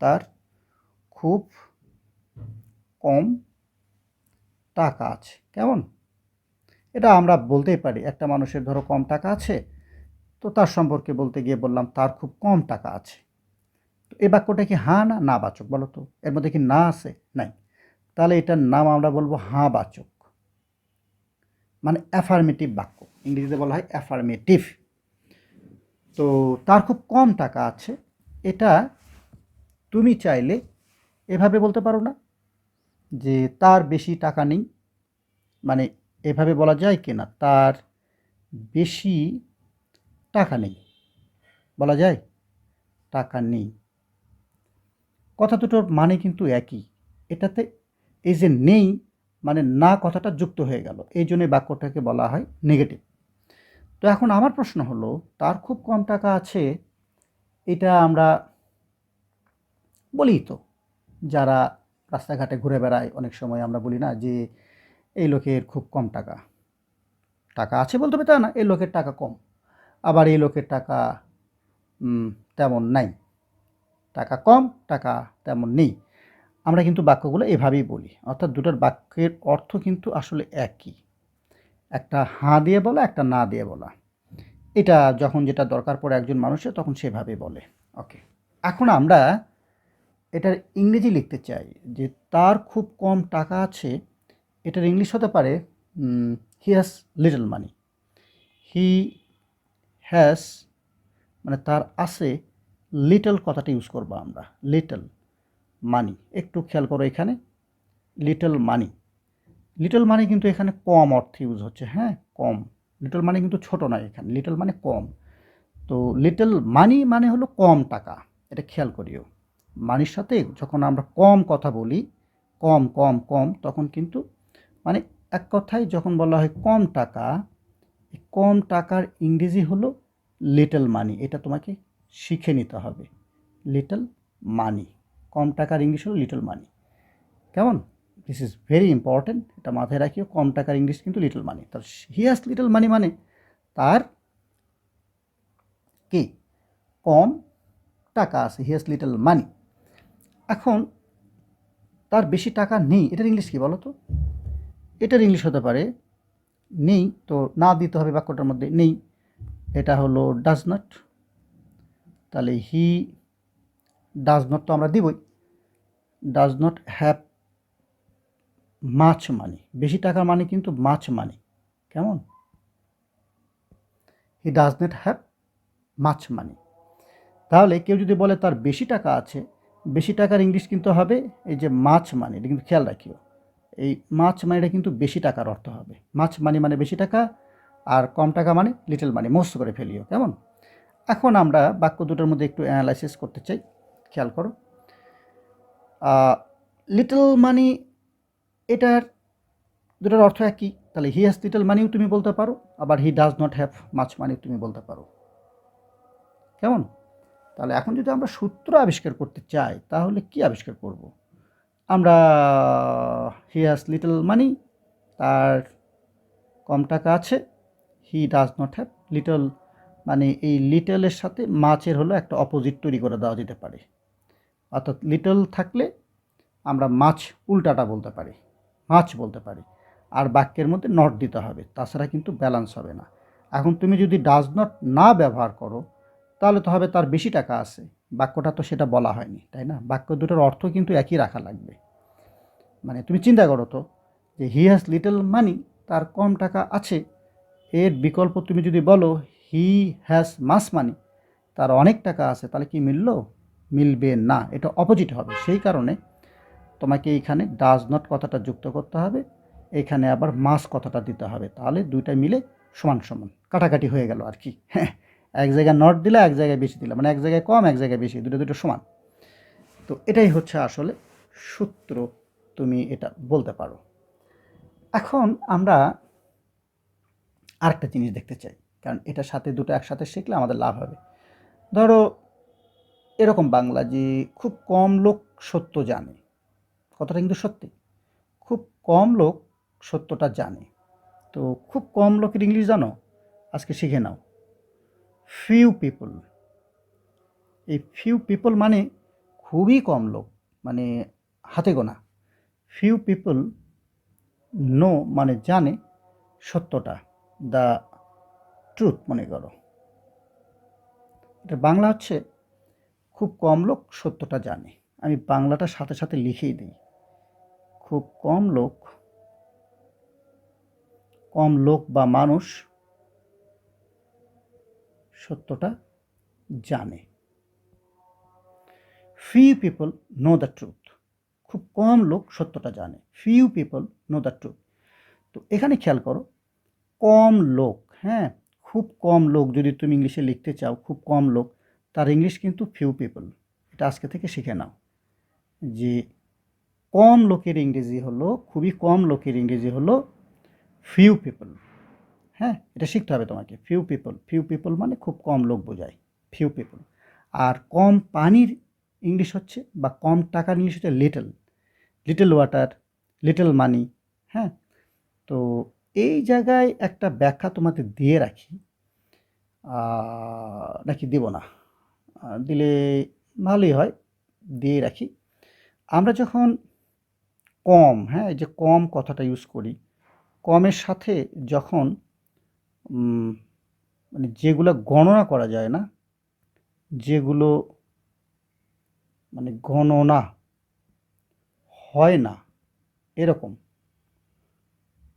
তার খুব কম টাকা আছে। কেমন? এটা আমরা বলতেই পারি, একটা মানুষের ধরো কম টাকা আছে, তো তার সম্পর্কে বলতে গিয়ে বললাম, তার খুব কম টাকা আছে। তো এই বাক্যটা কি হাঁ না না বাচক বলো তো? এর মধ্যে কি না আছে? নাই। তাহলে এটার নাম আমরা বলব হাঁ বাচক। মানে অ্যাফার্মেটিভ বাক্য। ইংরেজিতে বলা হয় অ্যাফার্মেটিভ তো তার খুব কম টাকা আছে, এটা তুমি চাইলে এভাবে বলতে পারো না যে তার বেশি টাকা নেই মানে এভাবে বলা যায় কি না, তার বেশি টাকা নেই। বলা যায় টাকা নেই। কথা দুটোর মানে কিন্তু একই। এটাতে এই যে নেই মানে না কথাটা যুক্ত হয়ে গেল। এই জন্য বাক্যটাকে বলা হয় নেগেটিভ তো এখন আমার প্রশ্ন হলো, তার খুব কম টাকা আছে, এটা আমরা বলি তো। যারা রাস্তাঘাটে ঘুরে বেড়ায়, অনেক সময় আমরা বলি না যে এই লোকের খুব কম টাকা। টাকা আছে বলতে হবে তা না, এই লোকের টাকা কম। আবার এই লোকের টাকা তেমন নাই। টাকা কম, টাকা তেমন নেই। আমরা কিন্তু বাক্যগুলো এভাবেই বলি। অর্থাৎ দুটোর বাক্যের অর্থ কিন্তু আসলে একই। একটা হাঁ দিয়ে বলা, একটা না দিয়ে বলা। এটা যখন যেটা দরকার পড়ে একজন মানুষের, তখন সেভাবে বলে। ওকে। এখন আমরা এটার ইংরেজি লিখতে চাই যে, তার খুব কম টাকা আছে এটার ইংলিশ হতে পারে he has little money he has মানে তার আছে লিটল কথাটা ইউজ করব আমরা লিটল মানি একটু খেয়াল করো এখানে লিটল মানি লিটল মানি কিন্তু এখানে কম অর্থে ইউজ হচ্ছে হ্যাঁ কম। লিটল মানি কিন্তু ছোট নয় এখানে লিটল মানে কম। তো লিটল মানি মানে হলো কম টাকা, এটা খেয়াল করিও। মানির সাথে যখন আমরা কম কথা বলি, কম কম কম, তখন কিন্তু মানে এক কথায় যখন বলা হয় কম টাকা কম টাকার ইংরেজি হলো লিটল মানি এটা তোমাকে শিখে নিতে হবে। লিটল মানি কম টাকার ইংলিশ হলো লিটল মানি কেমন? দিস ইজ ভেরি ইম্পর্ট্যান্ট এটা মাথায় রাখিও, কম টাকার ইংলিশ কিন্তু লিটল মানি তার হি হ্যাজ লিটল মানি মানে তার কি? কম টাকা আছে হি হ্যাজ লিটল মানি এখন তার বেশি টাকা নেই, এটার ইংলিশ কী বলো তো? এটার ইংলিশ হতে পারে। নেই, তো না দিতে হবে বাক্যটার মধ্যে। নেই, এটা হলো ডাজ নট তাহলে হি ডাজ নট তো আমরা দিবই। Does not have much money বেশি টাকার মানে কিন্তু মাছ মানি কেমন? He does not have much money তাহলে কেউ যদি বলে তার বেশি টাকা আছে, বেশি টাকার ইংলিশ কিন্তু হবে, এই যে মাছ মানি এটা কিন্তু খেয়াল রাখিও। এই মাছ মানিটা কিন্তু বেশি টাকার অর্থ হবে। মাছ মানি মানে বেশি টাকা, আর কম টাকা মানে লিটল মানি মোস্ট করে ফেলিও, কেমন? এখন আমরা বাক্য দুটোর মধ্যে একটু অ্যানালাইসিস করতে চাই, খেয়াল করো। লিটল মানি এটার দুটার অর্থ একই, তাহলে হি হ্যাজ লিটল মানিও তুমি বলতে পারো, আবার he does not have much money তুমি বলতে পারো। কেমন? তাহলে এখন যদি আমরা সূত্র আবিষ্কার করতে চাই, তাহলে কি আবিষ্কার করব? আমরা হি হ্যাজ লিটল মানি তার কম টাকা আছে he does not have little মানে এই লিটলের সাথে মাছের হলো একটা অপোজিট তৈরি করে দেওয়া যেতে পারে। অর্থাৎ লিটল থাকলে আমরা মাছ উল্টাটা বলতে পারি মাছ বলতে পারি, আর বাক্যের মধ্যে নট দিতে হবে, তাছাড়া কিন্তু ব্যালেন্স হবে না। এখন তুমি যদি ডাজ নট না ব্যবহার করো, তাহলে তো হবে তার বেশি টাকা আছে। বাক্যটা তো সেটা বলা হয়নি, তাই না? বাক্য দুটোর অর্থ কিন্তু একই রাখা লাগবে। মানে তুমি চিন্তা করো তো যে হি হ্যাজ লিটল মানি তার কম টাকা আছে, এর বিকল্প তুমি যদি বলো হি হ্যাজ মাস মানি তার অনেক টাকা আছে, তাহলে কি মিললো? মিলবে না, এটা অপোজিট হবে। সেই কারণে তোমাকে এইখানে ডাজ নট কথাটা যুক্ত করতে হবে, এখানে আবার মাস কথাটা দিতে হবে, তাহলে দুইটা মিলে সমান সমান, কাটাকাটি হয়ে গেল আর কি। হ্যাঁ। এক জায়গায় নট দিলে এক জায়গায় বেশি দিলে মানে এক জায়গায় কম, এক জায়গায় বেশি, দুটো দুটো সমান। তো এটাই হচ্ছে আসলে সূত্র, তুমি এটা বলতে পারো। এখন আমরা আরেকটা জিনিস দেখতে চাই, কারণ এটার সাথে দুটো একসাথে শিখলে আমাদের লাভ হবে। ধরো, এরকম বাংলা যে খুব কম লোক সত্য জানে, কথাটা কিন্তু সত্যি। খুব কম লোক সত্যটা জানে। তো খুব কম লোকের ইংলিশ জানো? আজকে শিখে নাও। ফিউ পিপল এই ফিউ পিপল মানে খুবই কম লোক মানে হাতে গোনা। ফিউ পিপল নো মানে জানে সত্যটা দ্য ট্রুথ মনে করো। এটা বাংলা হচ্ছে খুব কম লোক সত্যটা জানে। আমি বাংলাটা সাথে সাথে লিখেই দিই। খুব কম লোক কম লোক বা মানুষ সত্যটা জানে। Few people know the truth খুব কম লোক সত্যটা জানে। Few people know the truth তো এখানে খেয়াল করো, কম লোক হ্যাঁ? খুব কম লোক যদি তুমি ইংলিশে লিখতে চাও, খুব কম লোক, তার ইংলিশ কিন্তু ফিউ পিপল এটা আজকে থেকে শিখে নাও যে কম লোকের ইংরেজি হলো, খুবই কম লোকের ইংরেজি হলো ফিউ পিপল হ্যাঁ এটা শিখতে হবে তোমাকে। ফিউ পিপল ফিউ পিপল মানে খুব কম লোক বোঝায়। ফিউ পিপল আর কম পানির ইংলিশ হচ্ছে বা কম টাকার ইংলিশ হচ্ছে little little water little money হ্যাঁ? তো এই জায়গায় একটা ব্যাখ্যা তোমাদের দিয়ে রাখি। নাকি দেব না? দিলে ভালোই হয় দিয়ে রাখি। আমরা যখন কম হ্যাঁ যে কম কথাটা ইউজ করি, কমের সাথে যখন মানে যেগুলো গণনা করা যায় না, যেগুলো মানে গণনা হয় না, এরকম।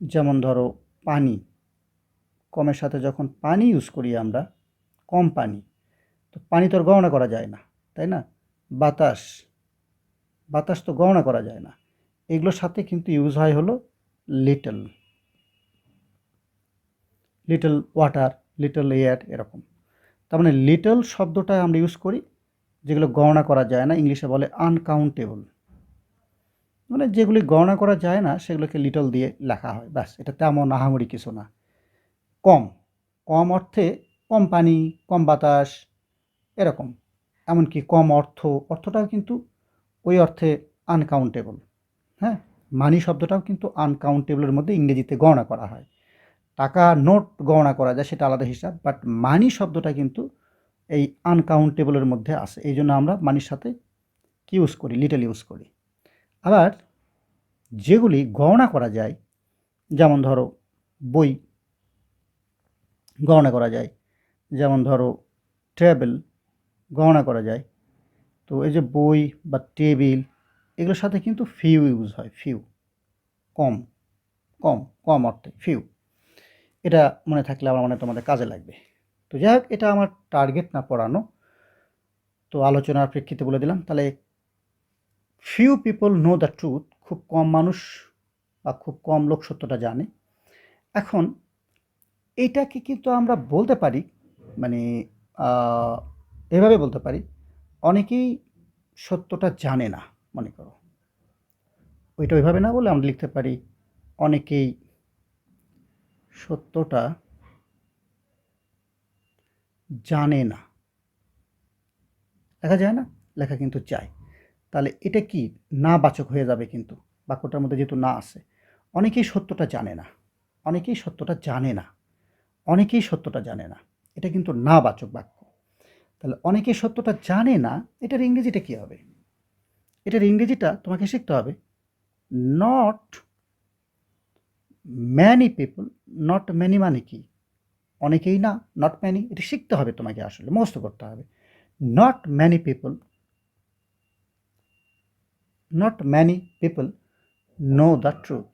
যেমন ধরো পানি, কমের সাথে যখন পানি ইউজ করি আমরা, কম পানি, তো পানি তো আর গণনা করা যায় না, তাই না? বাতাস বাতাস তো গণনা করা যায় না। এগুলোর সাথে কিন্তু ইউজ হয় হলো little little water little air এরকম। তার মানে লিটল শব্দটা আমরা ইউজ করি, যেগুলো গণনা করা যায় না, ইংলিশে বলে আনকাউন্টেবল মানে যেগুলি গণনা করা যায় না, সেগুলোকে লিটল দিয়ে লেখা হয়, ব্যাস, এটা তেমন আহামরি কিছু না। কম কম অর্থে কম পানি, কম বাতাস, এরকম। এমনকি কম অর্থ, অর্থটাও কিন্তু ওই অর্থে আনকাউন্টেবল হ্যাঁ মানি শব্দটাও কিন্তু আনকাউন্টেবলের মধ্যে ইংরেজিতে গণনা করা হয়। টাকা নোট গণনা করা যায়, সেটা আলাদা হিসাব বাট মানি শব্দটা কিন্তু এই আনকাউন্টেবলের মধ্যে আসে এই জন্য আমরা মানির সাথে কি ইউজ করি? লিটল ইউজ করি। আবার যেগুলি গণনা করা যায়, যেমন ধরো বই গণনা করা যায়, যেমন ধরো টেবিল গণনা করা যায়, তো এই যে বই বা টেবিল এগুলোর সাথে কিন্তু ফিউ ইউজ হয় ফিউ কম কম কম অর্থে ফিউ এটা মনে থাকলে আমার মনে তোমাদের কাজে লাগবে। তো যাই হোক, এটা আমার টার্গেট না পড়ানো। তো আলোচনার প্রেক্ষিতে বলে দিলাম, তাহলে few people know the truth খুব কম মানুষ বা খুব কম লোক সত্যটা জানে। এখন এইটাকে কিন্তু আমরা বলতে পারি মানে এভাবে বলতে পারি, অনেকেই সত্যটা জানে না, মনে করো। ওইটা ওইভাবে না বলে আমরা লিখতে পারি, অনেকেই সত্যটা জানে না। লেখা যায় না? লেখা কিন্তু যায়। তাহলে এটা কি? না বাচক হয়ে যাবে কিন্তু। বাক্যটার মধ্যে যেহেতু না আছে, অনেকেই সত্যটা জানে না। অনেকেই সত্যটা জানে না। অনেকেই সত্যটা জানে না। এটা কিন্তু না বাচক বাক্য। তাহলে অনেকেই সত্যটা জানে না, এটার ইংরেজিটা কী হবে? এটার ইংরেজিটা তোমাকে শিখতে হবে not many people not many মানে কি? অনেকেই না নট ম্যানি এটা শিখতে হবে তোমাকে আসলে, মুখস্থ করতে হবে। Not many people not many people know the truth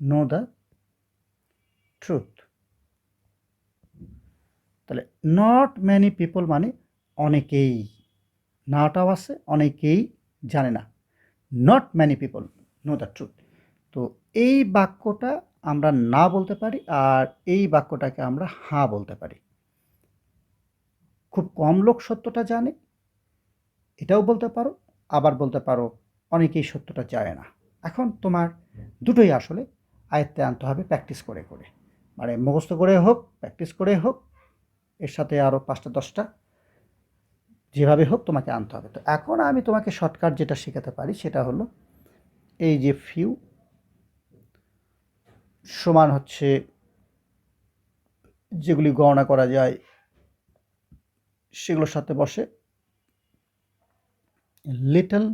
know the truth তাহলে নট ম্যানি পিপল মানে অনেকেই, নাটাও আছে, অনেকেই জানে না। Not many people know the truth তো এই বাক্যটা আমরা না বলতে পারি আর এই বাক্যটাকে আমরা হাঁ বলতে পারি। খুব কম লোক সত্যটা জানে, এটাও বলতে পারো, আবার বলতে পারো অনেকেই সত্যটা জানে না। এখন তোমার দুটোই আসলে আয়ত্তে আনতে হবে, প্র্যাকটিস করে করে। মানে মুখস্থ করে হোক, প্র্যাকটিস করে হোক, এর সাথে আরও পাঁচটা, দশটা, যেভাবে হোক তোমাকে আনতে হবে। তো এখন আমি তোমাকে শর্টকাট যেটা শেখাতে পারি সেটা হলো, এই যে ফিউ সমান হচ্ছে যেগুলি গণনা করা যায়, সেগুলোর সাথে বসে লিটল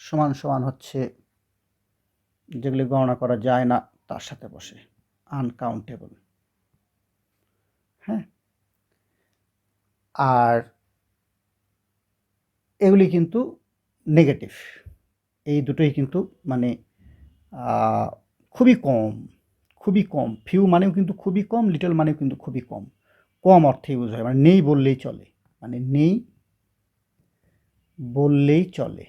সমান সমান হচ্ছে যেগুলি গণনা করা যায় না, তার সাথে বসে আনকাউন্টেবল হ্যাঁ? আর এগুলি কিন্তু নেগেটিভ এই দুটোই কিন্তু মানে খুবই কম খুবই কম। ফিউ মানেও কিন্তু খুবই কম লিটল মানেও কিন্তু খুবই কম। কম অর্থে ইউজ হয় মানে নেই বললেই চলে। মানে নেই বললেই চলে।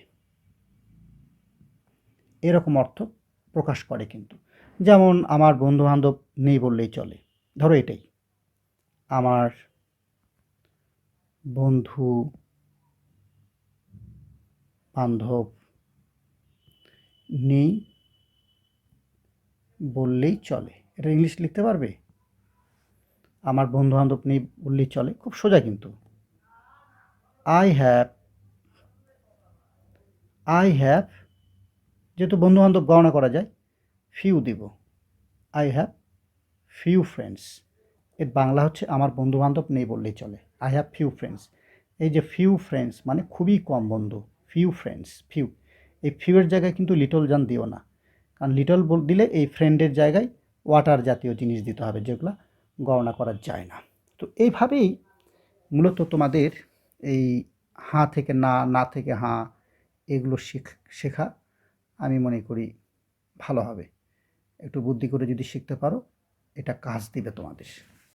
এরকম অর্থ প্রকাশ করে কিন্তু। যেমন আমার বন্ধু বান্ধব নেই বললেই চলে। ধরো এটাই। আমার বন্ধু বান্ধব নেই বললেই চলে। এটা ইংলিশ লিখতে পারবে? আমার বন্ধু বান্ধব নেই বললেই চলে, খুব সোজা কিন্তু। আই হ্যাভ আই হ্যাভ যেহেতু বন্ধু বান্ধব গণনা করা যায় ফিউ দিব। আই হ্যাভ ফিউ ফ্রেন্ডস এর বাংলা হচ্ছে আমার বন্ধু বান্ধব নেই বললেই চলে। আই হ্যাভ ফিউ ফ্রেন্ডস এই যে ফিউ ফ্রেন্ডস মানে খুবই কম বন্ধু। ফিউ ফ্রেন্ডস ফিউ এই ফিউয়ের জায়গায় কিন্তু লিটল জান দিও না। কারণ লিটল দিলে এই ফ্রেন্ডের জায়গায় ওয়াটার জাতীয় জিনিস দিতে হবে যেগুলো গণনা করা যায় না। তো এইভাবেই মূলত তোমাদের এই হাঁ থেকে না না থেকে হাঁ এগুলো শিখ, শেখা আমি মনে করি ভালো হবে। একটু বুদ্ধি করে যদি শিখতে পারো, এটা কাজ দিবে তোমাদের।